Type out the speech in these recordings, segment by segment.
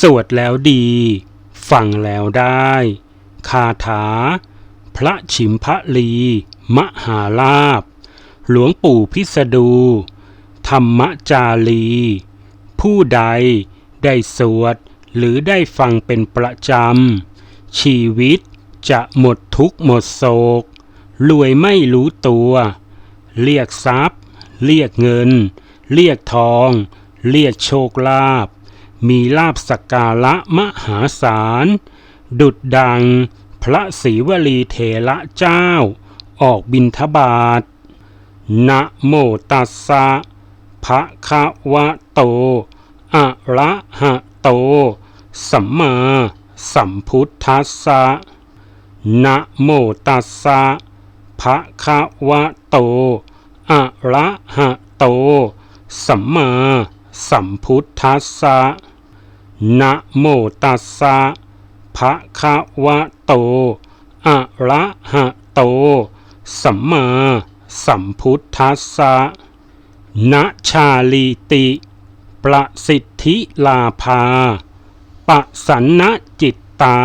สวดแล้วดี ฟังแล้วได้ คาถา พระฉิมพระลี มหาลาภหลวงปู่พิสดู ธรรมจารี ผู้ใดได้สวดหรือได้ฟังเป็นประจำ ชีวิตจะหมดทุกข์หมดโศก รวยไม่รู้ตัว เรียกทรัพย์ เรียกเงิน เรียกทอง เรียกโชคลาภ มีลาบสกการะมหาศาล ดุดดัง พระศรีวลีเถระเจ้า ออกบินทบาทนะโมตัสสะภะคะวะโต อะระหะโต สัมมาสัมพุทธัสสะนะโมตัสสะภะคะวะโต อะระหะโต สัมมาสัมพุทธัสสะ นะโมตัสสะภะคะวะโต อะระหะโต สัมมาสัมพุทธัสสะนะชาลีติ ประสิทธิลาภาปะสันนะจิตตา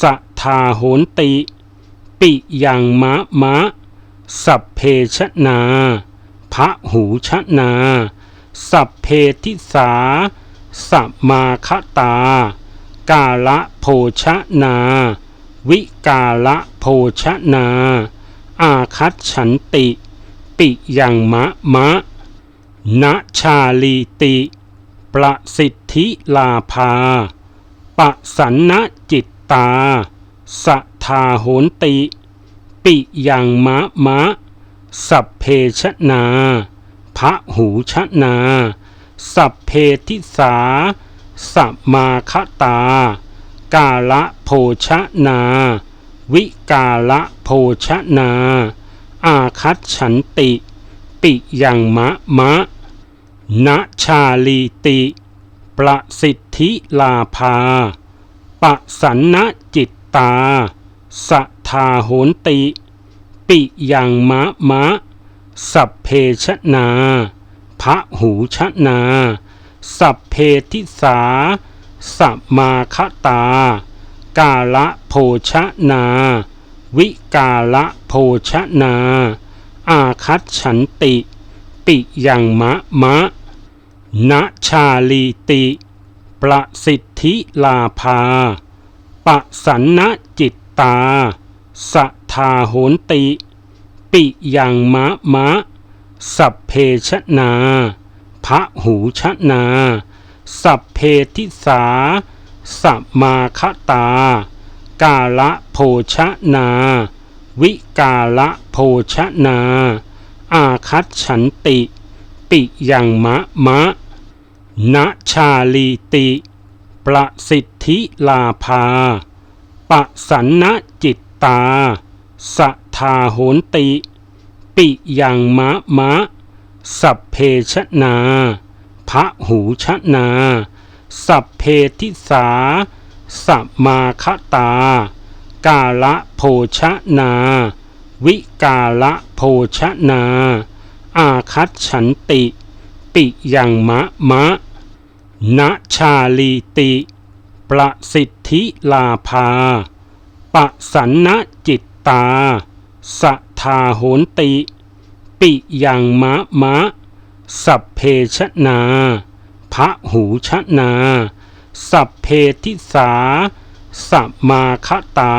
สัทธาโหนติ ปิยังมะมะ สัพเพชนาพระหูชนา สัพเพทิสา สัมมาคตา กาละโภชนา วิกาละโภชนา อาคัตฉันติ ปิยังมะมะนะชาลีติ ประสิทธิลาภาปะสันนจิตตาสัทธาโหนติ ปิยังมะมะ สัพเพชนาพระหูชนา สัพเพทิสาสัมมาคตา กาละโภชนา วิกาละโภชนา อาคัตฉันติ ปิยังมะมะนะชาลีติ ประสิทธิลาภาปะสันนจิตตาสัทาโหนติ ปิยังมะมะ สัพเพชนา พระหูชนา สัพเพทิสา สัมมาคตา กาละโภชนา วิกาละโภชนา อาคัตฉันติ ปิยังมะมะนะชาลีติ ประสิทธิลาภาปะสันนจิตตา สัทธาโหนติ ปิยังมะมะ สัพเพชนาพระหูชนา สัพเพทิสา สัมมาคตา กาละโภชนา วิกาละโภชนา อาคัตฉันติ ปิยังมะมะนะชาลีติ ประสิทธิลาภาปะสันนะจิตตา สัทธาโหนติ ปิยังมะมะ สัพเพชนาพระหูชนา สัพเพทิสา สัมมาคตา กาละโภชนา วิกาละโภชนา อาคัตฉันติ ปิยังมะมะนะชาลีติ ประสิทธิลาภาปะสันนจิตตาส ธาโหนติ ปิยังมะมะ สัพเพชนาพระหูชนา สัพเพทิสา สัมมาคตา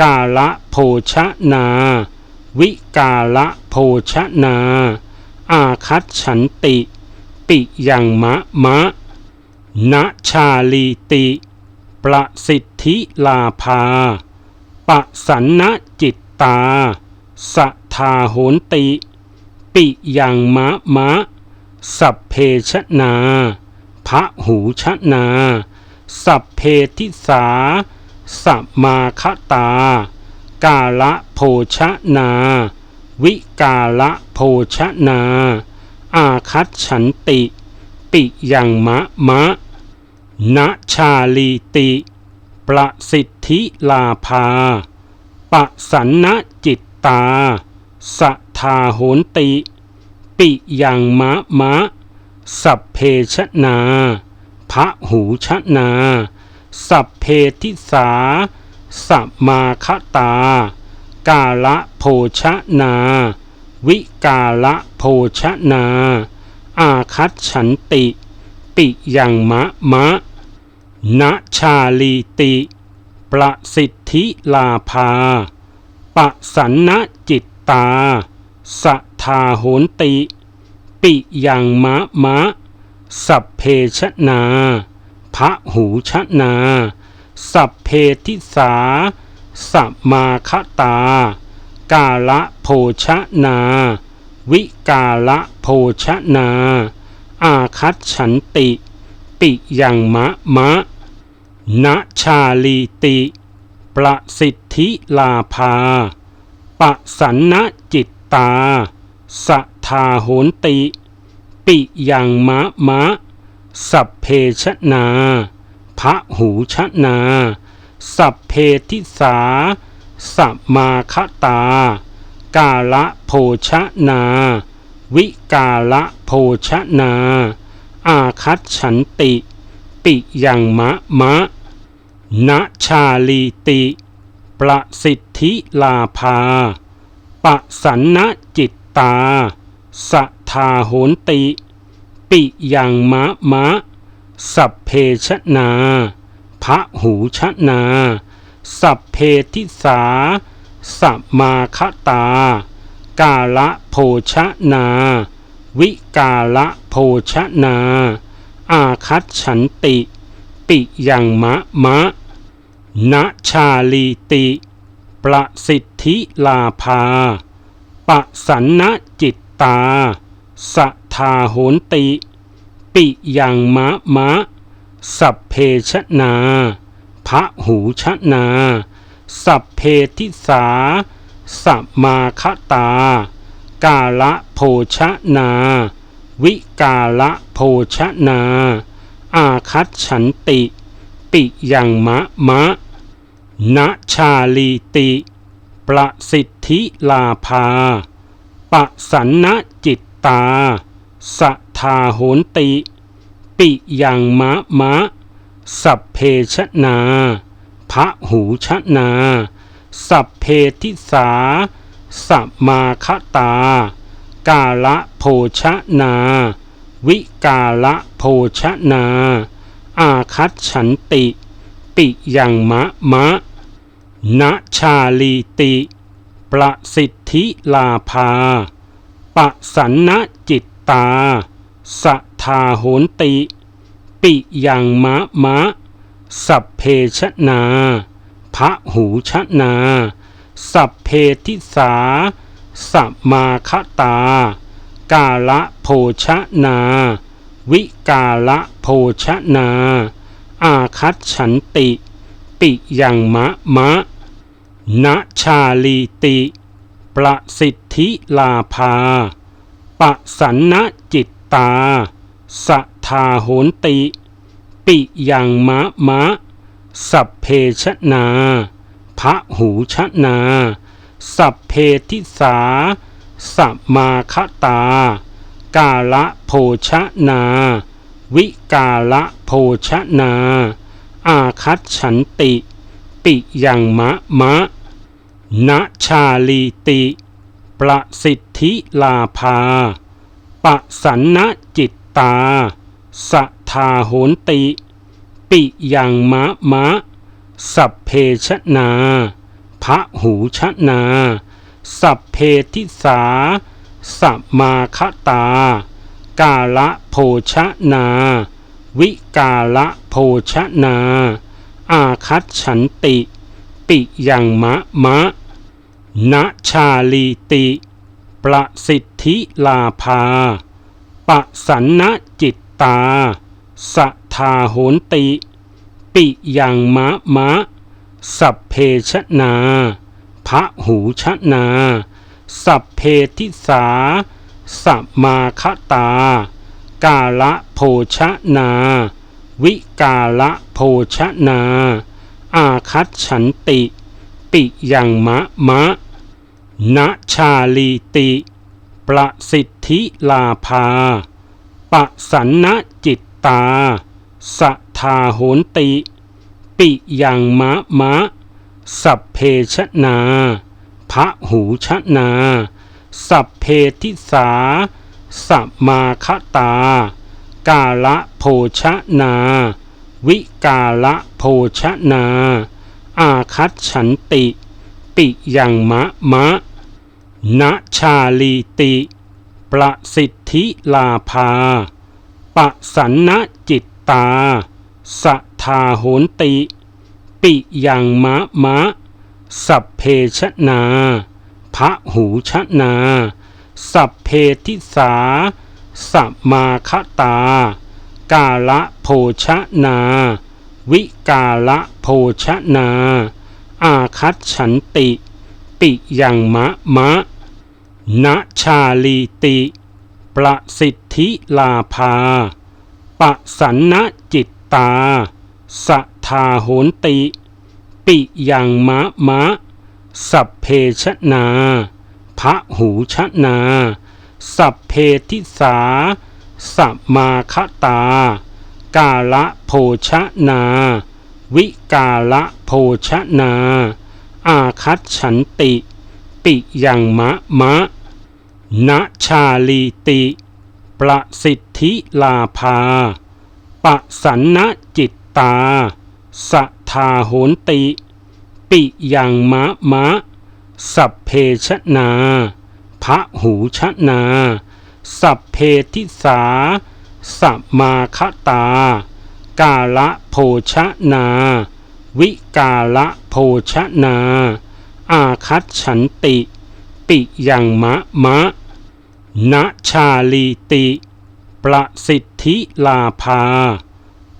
กาละโภชนา วิกาละโภชนา อาคัตฉันติ ปิยังมะมะนะชาลีติ ประสิทธิลาภาปะสันนจิตตา สัทธาโหนติ ปิยังมะมะ สัพเพชนาพระหูชนา สัพเพทิสา สัมมาคตา กาละโภชนา วิกาละโภชนา อาคัตฉันติ ปิยังมะมะนะชาลีติ ประสิทธิลาภาปะสันนจิต ตาสัทาโหนติ ปิยังมะมะ สัพเพชนาพพระหูชนา สัพเพทิสา สัมมาคตา กาละโภชนา วิกาละโภชนา อาคัตฉันติ ปิยังมะมะณชาลีติ ประสิทธิลาภา ปะสันนจิตตาสัทาโหนติ ปิยังมะมะ สัพเพชนาพระหูชนา สัพเพทิสา สัมมาคตา กาละโภชนา วิกาละโภชนา อาคัตฉันติ ปิยังมะมะณชาลีติ ประสิทธิลาภาปะสันนจิตตาสัทธาโหนติ ปิยังมะมะ สัพเพชนาพระหูชนา สัพเพทิสา สัมมาคตา กาละโภชนา วิกาละโภชนา อาคัตฉันติ ปิยังมะมะ ณชาลีติ ประสิทธิลาภา ปะสันนจิตตาสัทาโหนติ ปิยังมะมะ สัพเพชนาพระหูชนา สัพเพทิสา สัมมาคตา กาละโภชนา วิกาละโภชนา อาคัตฉันติ ปิยังมะมะ ณชาลีติ ประสิทธิลาภา ปะสันนจิตตาสัทธาโหนติ ปิยังมะมะ สัพเพชนา พระหูชนา สัพเพทิสา สัมมาคตา กาละโภชนา วิกาละโภชนา อาคัตฉันติ ปิยังมะมะ ณชาลีติ ประสิทธิลาภาปะสันนจิตตาสัทาโหนติ ปิยังมะมะ สัพเพชนาพระหูชนา สัพเพทิสา สัมมาคตา กาละโภชนา วิกาละโภชนา อาคัตฉันติ ปิยังมะมะ ณชาลีติ ประสิทธิลาภา ปะสันนจิตตาสัทธาโหนติ ปิยังมะมะ สัพเพชนาพระหูชนา สัพเพทิสา สัมมาคตา กาละโภชนา วิกาละโภชนา อาคัตฉันติ ปิยังมะมะณชาลีติ ประสิทธิลาภาปะสันนจิตตาสัทธาโหนติ ปิยังมะมะ สัพเพชนาพระหูชนา สัพเพทิสา สัมมาคตา กาละโภชนา วิกาละโภชนา อาคัตฉันติ ปิยังมะมะณชาลีติ ประสิทธิลาภาปะสันนจิตตาสัทธาโหนติ ปิยังมะมะ สัพเพชนาพระหูชนา สัพเพทิสา สัมมาคตา กาละโภชนา วิกาละโภชนา อาคัตฉันติ ปิยังมะมะณชาลีติ ประสิทธิลาภาปะสันนจิตตาสัทธาโหนติ ปิยังมะมะ สัพเพชนาพระหูชนา สัพเพทิสา สัมมาคตา กาละโภชนา วิกาละโภชนา อาคัตฉันติ ปิยังมะมะณชาลีติ ประสิทธิลาภาปะสันนจิตตาสัทธาโหนติ ปิยังมะมะ สัพเพชนาพระหูชนา สัพเพทิสา สัมมาคตา กาละโภชนา วิกาละโภชนา อาคัตฉันติ ปิยังมะมะณชาลีติ ประสิทธิลาภาปะสันนจิตตาสัทาโหนติ ปิยังมะมะ สัพเพชนาพระหูชนา สัพเพทิสาสัมมาคตา กาละโภชนา วิกาละโภชนา อาคัตฉันติ ปิยังมะมะณชาลีติ ประสิทธิลาภาปะสันนจิตตาสัทธาโหนติ ปิยังมะมะ สัพเพชนา พระหูชนา สัพเพทิสา สัมมาคตา กาละโภชนา วิกาละโภชนา อาคัตฉันติ ปิยังมะมะณชาลีติ ประสิทธิลาภาปะสันนะจิตตา สัทธาโหนติ ปิยังมะมะ สัพเพชนาพระหูชนา สัพเพทิสา สัมมาคตา กาละโภชนา วิกาละโภชนา อาคัตฉันติ ปิยังมะมะณชาลีติ ประสิทธิลาภา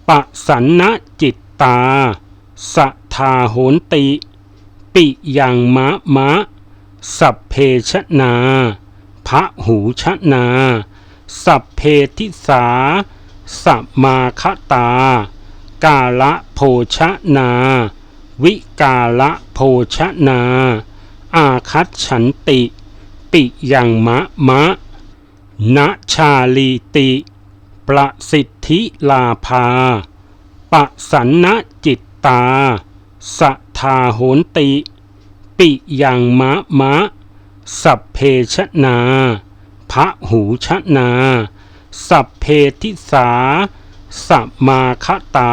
ปะสันนจิตตา สัทธาโหนติ ปิยังมะมะ สัพเพชนาพระหูชนา สัพเพทิสา สัมมาคตา กาละโภชนา วิกาละโภชนา อาคัตฉันติ ปิยังมะมะณชาลีติ ประสิทธิลาภาปะสันนจิตตา สัทาโหนติ ปิยังมะมะ สัพเพชนาพระหูชนา สัพเพทิสา สัมมาคตา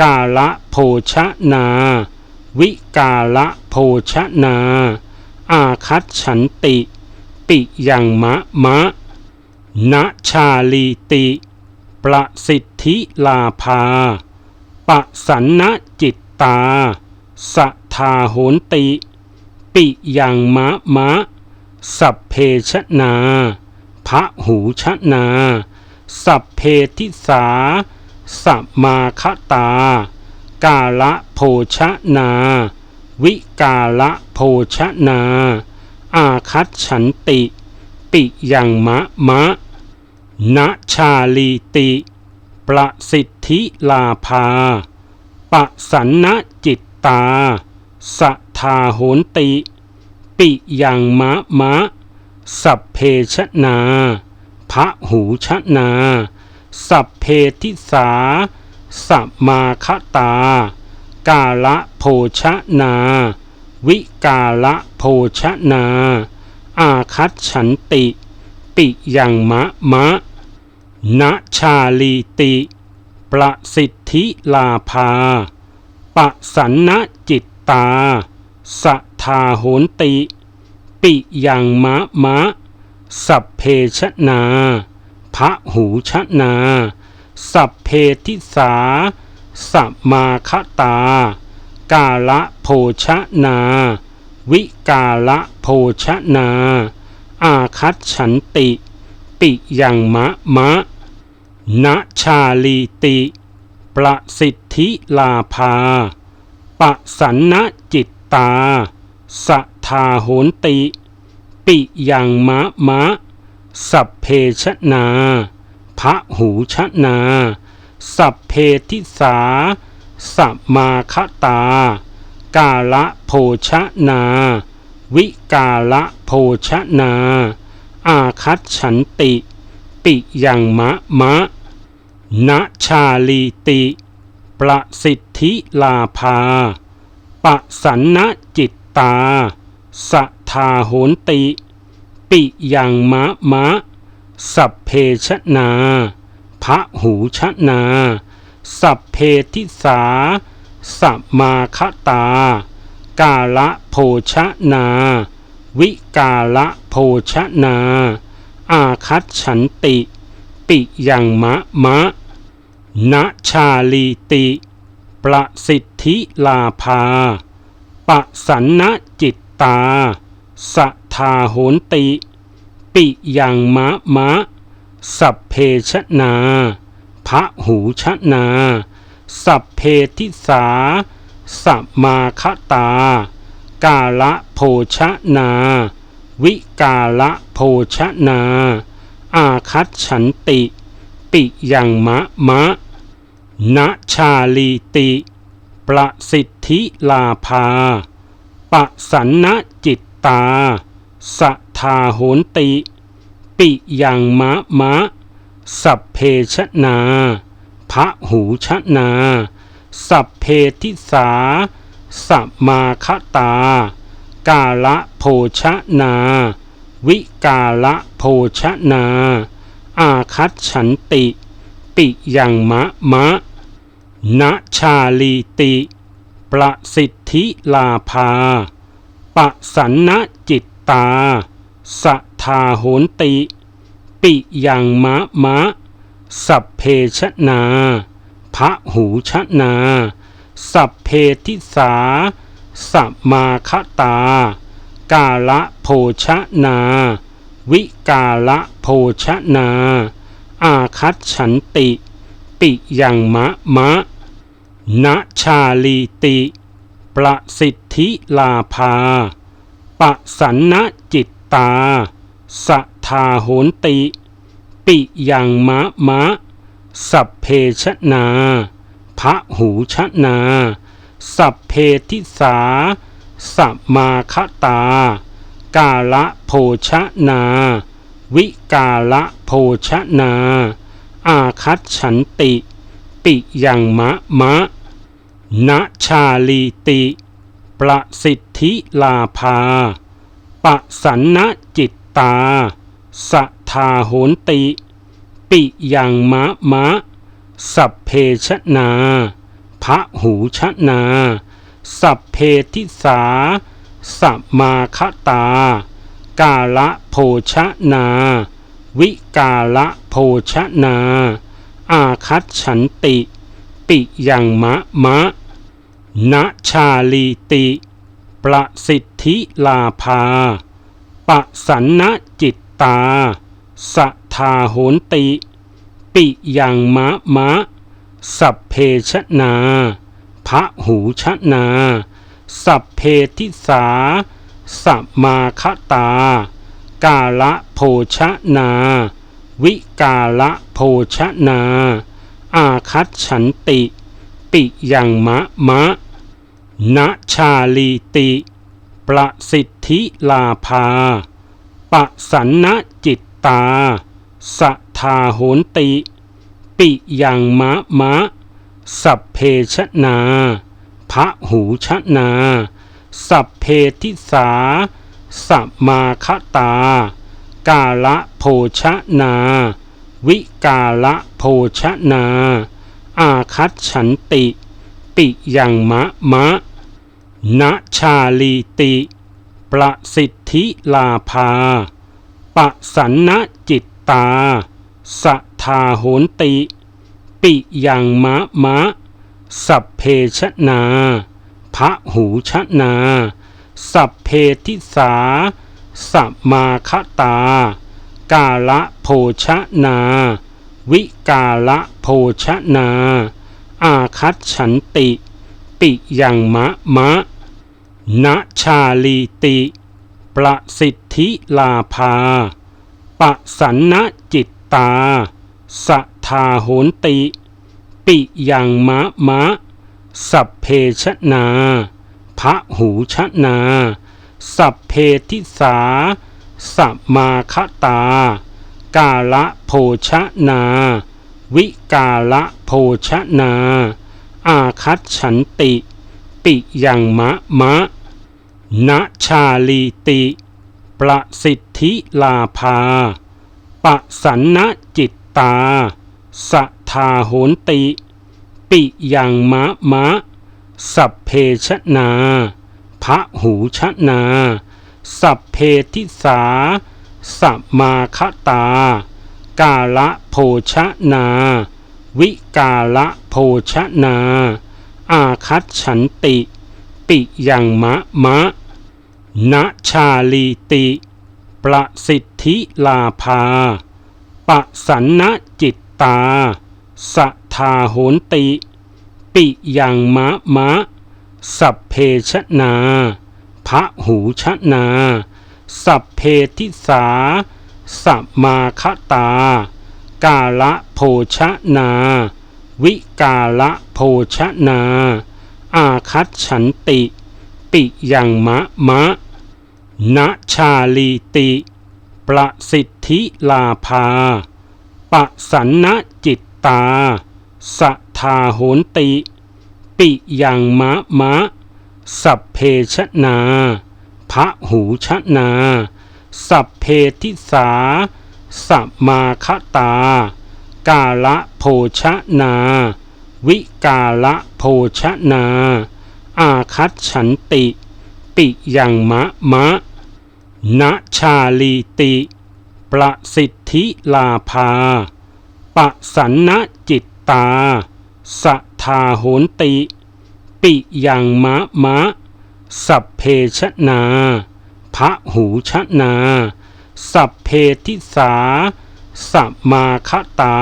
กาละโภชนา วิกาละโภชนา อาคัตฉันติ ปิยังมะมะณชาลีติ ประสิทธิลาภาปะสันนจิต ตา สทาโหนติ ปิยังมะมะ สัพเพชนาพระหูชนา สัพเพทิสา สัมมาคตา กาละโภชนา วิกาละโภชนา อาคัตฉันติ ปิยังมะมะณชาลีติ ประสิทธิลาภา ปะสันนจิตตาสัทธาโหนติ ปิยังมะมะ สัพเพชนาพระหูชนา สัพเพทิสา สัมมาคตา กาละโภชนา วิกาละโภชนา อาคัตฉันติ ปิยังมะมะณชาลีติ ประสิทธิลาภา ปะสันนจิตตาสัทาโหนติ ปิยังมะมะ สัพเพชนาพระหูชนา สัพเพทิสา สัมมาคตา กาละโภชนา วิกาละโภชนา อาคัตฉันติ ปิยังมะมะ ณชาลีติ ประสิทธิลาภา ปะสันนจิตตาสัทธาโหนติ ปิยังมะมะ สัพเพชนา พระหูชนา สัพเพทิสา สัมมาคตา กาละโภชนา วิกาละโภชนา อาคัตฉันติ ปิยังมะมะนะชาลีติ ประสิทธิลาภาปะสันนจิตตาสัทธาโหนติ ปิยังมะมะ สัพเพชนาพระหูชนา สัพเพทิสา สัมมาคตา กาละโภชนา วิกาละโภชนา อาคัตฉันติ ปิยังมะมะณชาลีติ ประสิทธิลาภาปะสันนจิตตาสัทธาโหนติ ปิยังมะมะ สัพเพชนาพระหูชนา สัพเพทิสา สัมมาคตา กาละโภชนา วิกาละโภชนา อาคัตฉันติ ปิยังมะมะณชาลีติ ประสิทธิลาภา ปะสันนจิตตาสัทธาโหนติ ปิยังมะมะ สัพเพชนาพระหูชนา สัพเพทิสา สัมมาคตา กาละโภชนา วิกาละโภชนา อาคัตฉันติ ปิยังมะมะณชาลีติ ประสิทธิลาภาปะสันนจิตตาสัทาโหนติ ปิยังมะมะ สัพเพชนาพระหูชนา สัพเพทิสา สัมมาคตา กาละโภชนา วิกาละโภชนา อาคัตฉันติ ปิยังมะมะณชาลีติ ประสิทธิลาภาปะสันนจิตตาสัทธาโหนติ ปิยังมะมะ สัพเพชนาพระหูชนา สัพเพทิสาสัมมาคตา กาละโภชนา วิกาละโภชนา อาคัตฉันติ ปิยังมะมะณชาลีติ ประสิทธิลาภาปะสันนจิตตาสัทาโหนติ ปิยังมะมะ สัพเพชนา พระหูชนา สัพเพทิสา สัมมาคตา กาละโภชนา วิกาละโภชนา อาคัตฉันติ ปิยังมะมะณชาลีติ ประสิทธิลาภาปะสันนจิตตา สัทธาโหนติ ปิยังมะมะ สัพเพชนาพระหูชนา สัพเพทิสา สัมมาคตา กาละโภชนา วิกาละโภชนา อาคัตฉันติ ปิยังมะมะณชาลีติ ประสิทธิลาภาปะสันนจิตตา สัทธาโหนติ ปิยังมะมะ สัพเพชนาพระหูชนา สัพเพทิสา สัมมาคตา กาละโภชนา วิกาละโภชนา อาคัตฉันติ ปิยังมะมะณชาลีติ ประสิทธิลาภาปะสันนจิตตาส ธาโหนติ ปิยังมะมะ สัพเพชนาพระหูชนา สัพเพทิสา สัมมาคตา กาละโภชนา วิกาละโภชนา อาคัตฉันติ ปิยังมะมะณชาลีติ ประสิทธิลาภาปะสันนจิตตา สัทธาโหนติ ปิยังมะมะ สัพเพชนาพระหูชนา สัพเพทิสา สัมมาคตา กาละโภชนา วิกาละโภชนา อาคัตฉันติ ปิยังมะมะณชาลีติ ประสิทธิลาภาปะสันนจิต ตาสัทาโหนติ ปิยังมะมะ สัพเพชนาพระหูชนา สัพเพทิสา สัมมาคตา กาละโภชนา วิกาละโภชนา อาคัตฉันติ ปิยังมะมะณชาลีติ ประสิทธิลาภา ปะสันนะจิตตาสัทาโหนติ ปิยังมะมะ สัพเพชนาพระหูชนา สัพเพทิสา สัมมาคตา กาละโภชนา วิกาละโภชนา อาคัตฉันติ ปิยังมะมะณชาลีติ ประสิทธิลาภาปะสันนจิตตาสัทธาโหนติ ปิยังมะมะ สัพเพชนาพระหูชนา สัพเพทิสา สัมมาคตา กาละโภชนา วิกาละโภชนา อาคัตฉันติ ปิยังมะมะ ณชาลีติ ประสิทธิลาภา ปะสันนจิตตาสัทาโหนติ ปิยังมะมะ สัพเพชนาพระหูชนา สัพเพทิสา สัมมาคตา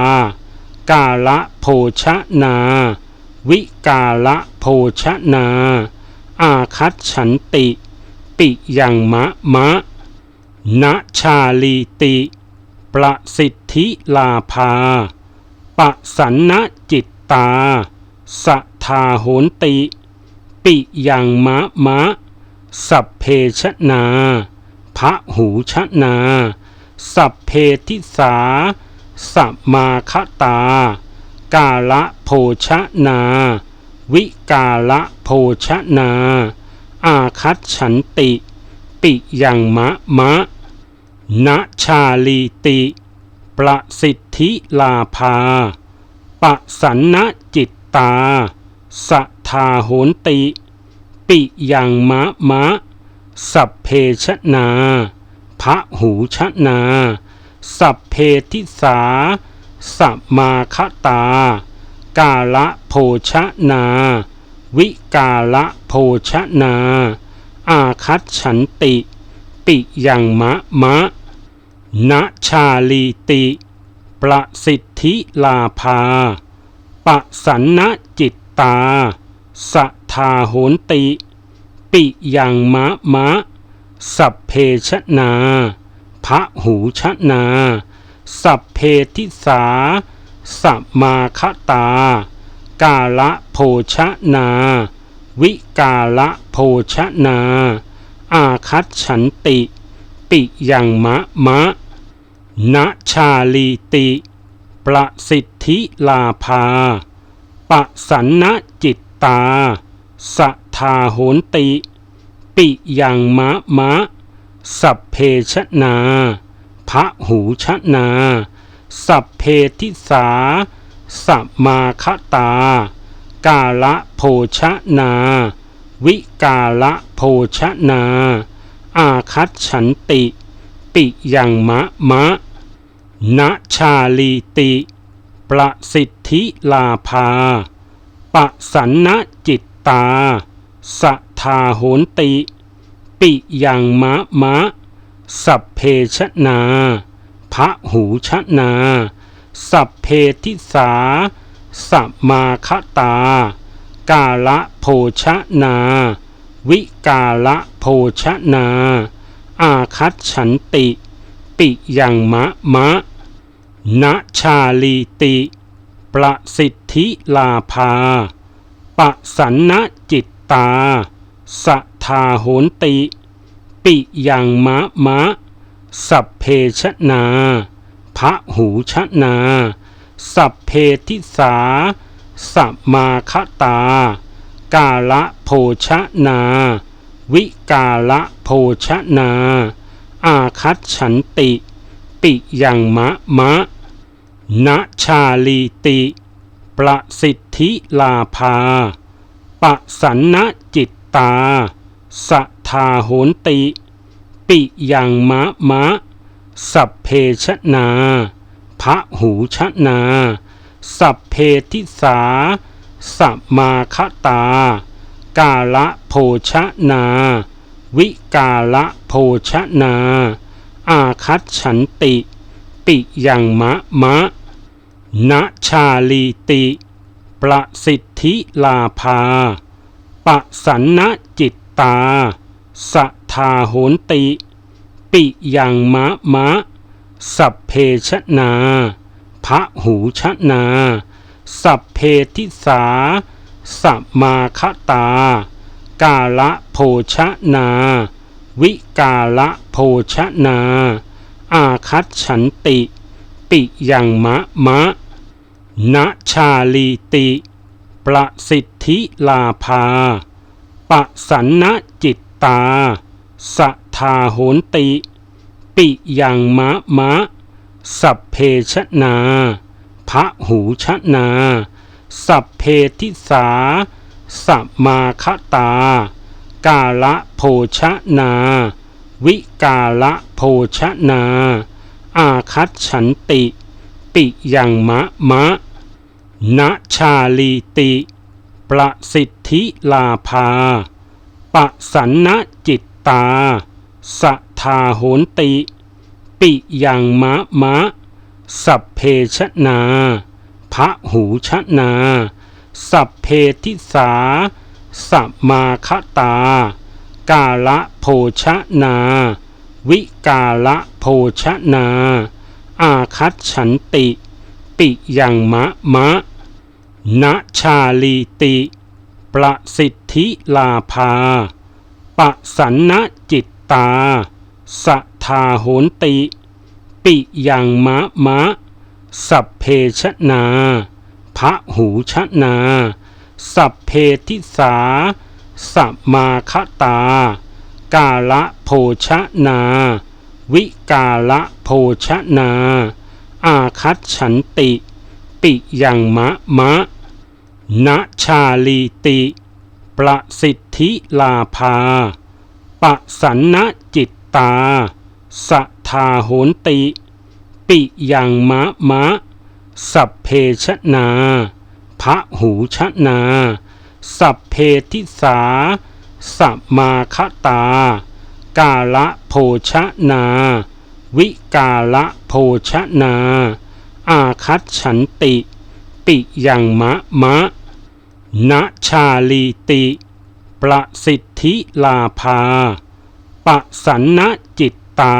กาละโภชนา วิกาละโภชนา อาคัตฉันติ ปิยังมะมะ ณชาลีติ ประสิทธิลาภา ปะสันนจิตตาสัทธาโหนติ ปิยังมะมะ สัพเพชนา พระหูชนา สัพเพทิสา สัมมาคตา กาละโภชนา วิกาละโภชนา อาคัตฉันติ ปิยังมะมะ ณชาลีติ ประสิทธิลาภาปะสันนจิตตาสัทธาโหนติ ปิยังมะมะ สัพเพชนาพระหูชนา สัพเพทิสา สัมมาคตา กาละโภชนา วิกาละโภชนา อาคัตฉันติ ปิยังมะมะ ณชาลีติ ประสิทธิลาภา ปะสันนจิตตาสัทธาโหนติ ปิยังมะมะ สัพเพชนาพระหูชนา สัพเพทิสา สัมมาคตา กาละโภชนา วิกาละโภชนา อาคัตฉันติ ปิยังมะมะ ณชาลีติ ประสิทธิลาภา ปะสันนจิตตาสัทธาโหนติ ปิยังมะมะ สัพเพชนา พระหูชนา สัพเพทิสา สัมมาคตา กาละโภชนา วิกาละโภชนา อาคัตฉันติ ปิยังมะมะณชาลีติ ประสิทธิลาภาปะสันนะจิตตาสัทาโหนติ ปิยังมะมะ สัพเพชนาพระหูชนา สัพเพทิสา สัมมาคตา กาละโภชนา วิกาละโภชนา อาคัตฉันติ ปิยังมะมะณชาลีติ ประสิทธิลาภา ปะสันนจิตตาสัทธาโหนติ ปิยังมะมะ สัพเพชนา พระหูชนา สัพเพทิสา สัมมาคตา กาละโภชนา วิกาละโภชนา อาคัตฉันติ ปิยังมะมะณชาลีติ ประสิทธิลาภาปะสันนจิตตาสัทาโหนติ ปิยังมะมะ สัพเพชนาพระหูชนา สัพเพทิสา สัมมาคตา กาละโภชนา วิกาละโภชนา อาคัตฉันติ ปิยังมะมะณชาลีติ ประสิทธิลาภาปะสันนะจิตตาสัทธาโหนติ ปิยังมะมะ สัพเพชนาพระหูชนา สัพเพทิสา สัมมาคตา กาละโภชนา วิกาละโภชนา อาคัตฉันติ ปิยังมะมะณชาลีติ ประสิทธิลาภาปะสันนจิตตาสัทธาโหนติ ปิยังมะมะ สัพเพชนาพระหูชนา สัพเพทิสาสัมมาคตา กาละโภชนา วิกาละโภชนา อาคัตฉันติ ปิยังมะมะณชาลีติ ประสิทธิลาภาปะสันนะจิตตาสัทาโหนติ ปิยังมะมะ สัพเพชนา พระหูชนา สัพเพทิสา สัมมาคตา กาละโภชนา วิกาละโภชนา อาคัตฉันติ ปิยังมะมะณชาลีติ ประสิทธิลาภาปะสันนจิตตา สัทธาโหนติ ปิยังมะมะ สัพเพชนาพระหูชนา สัพเพทิสา สัมมาคตา กาละโภชนา วิกาละโภชนา อาคัตฉันติ ปิยังมะมะณชาลีติ ประสิทธิลาภาปะสันนะจิตตา สัทธาโหนติ ปิยังมะมะ สัพเพชนาพระหูชนา สัพเพทิสา สัมมาคตา กาละโภชนา วิกาละโภชนา อาคัตฉันติ ปิยังมะมะณชาลีติ ประสิทธิลาภาปะสันนจิตตา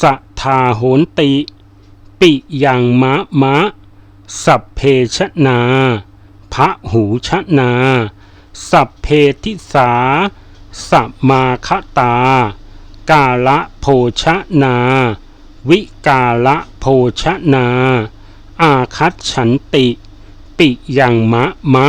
ส ธาโหนติ ปิยังมะมะ สัพเพชนาพระหูชนา สัพเพทิสา สัมมาคตา กาละโภชนา วิกาละโภชนา อาคัตฉันติ ปิยังมะมะ